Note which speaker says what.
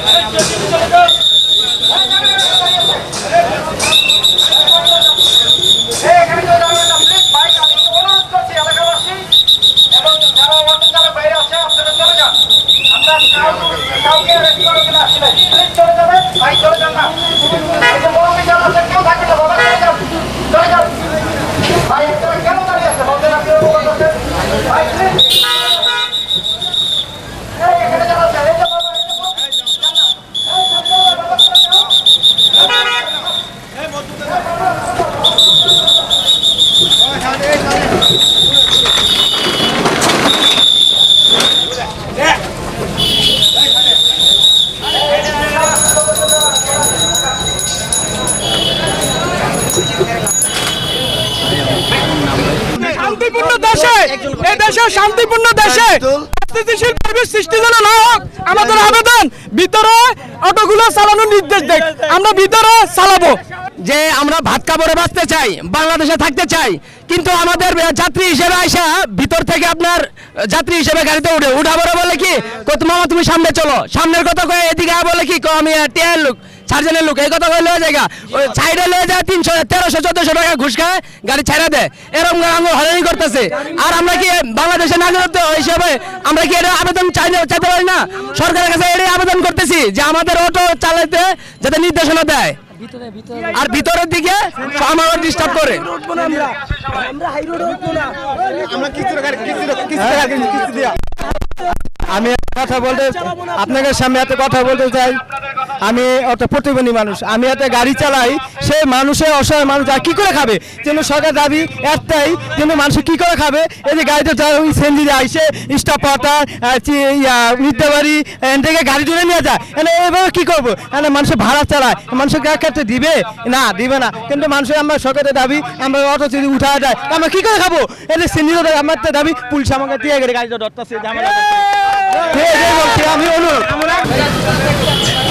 Speaker 1: Thank you.
Speaker 2: শান্তিপূর্ণ দেশে। এই দেশে শান্তিপূর্ণ দেশে। স্থিতিশীল পরিবেশ সৃষ্টি যেন না হোক আমাদের ভিতরে অটোগুলো চালানোর নির্দেশ দেখ আমরা ভিতরে চালাবো। যে আমরা ভাত কাপড়ে বাঁচতে চাই, বাংলাদেশে থাকতে চাই, কিন্তু আমাদের যাত্রী হিসেবে আইসা ভিতর থেকে আপনার যাত্রী হিসেবে গাড়িতে উঠে। উঠা বলে কি? মামা, তুমি সামনে চলো। সামনের কথা কয়ে এদিকে বলে কি? কো আমি টিয়ার লোক। সার্জেনের লোক এই কথা লয়ে জায়গা ওই সাইডে লয়ে যায় তিনশো তেরোশো চোদ্দশো টাকা ঘুষ খায় গাড়ি ছাড়া দেয় এরকম আমরা হয়রানি করতেছে। আর আমরা কি বাংলাদেশের নাগরিকত্ব হিসেবে আমরা কি এটা আবেদন চাই না চাইতে পারি না? সরকারের কাছে এটাই আবেদন করতেছি যে আমাদের অটো চালাতে যাতে নির্দেশনা দেয়। আর ভিতরের দিকে আমার ডিস্টার্ব করে
Speaker 3: আমি কথা বলতে আপনাদের সামনে একটা কথা বলতে চাই। আমি অত প্রতিবন্ধী মানুষ আমি একটা গাড়ি চালাই সেই মানুষের অসহায় মানুষ আর কি করে খাবে? যেন সরকার দাবি একটাই যেন মানুষ কি করে খাবে? এই যে গাড়িতে ওই সেন্দি আইসে স্টপ পাটা মিথ্যাবাড়ি এখান থেকে গাড়ি তুলে নিয়ে যায়। এনে এভাবে কি করব? এনে মানুষ ভাড়া চালায়। মানুষের কাটতে দিবে? না দিবে না। কিন্তু মানুষের আমরা সরকারের দাবি আমরা অটো যদি উঠা যায় আমরা কি করে খাব? এটা সেন্দি আমার তো দাবি পুলিশ আমাকে দিয়ে গেলে গাড়িটা যে আমরা হ্যাঁ,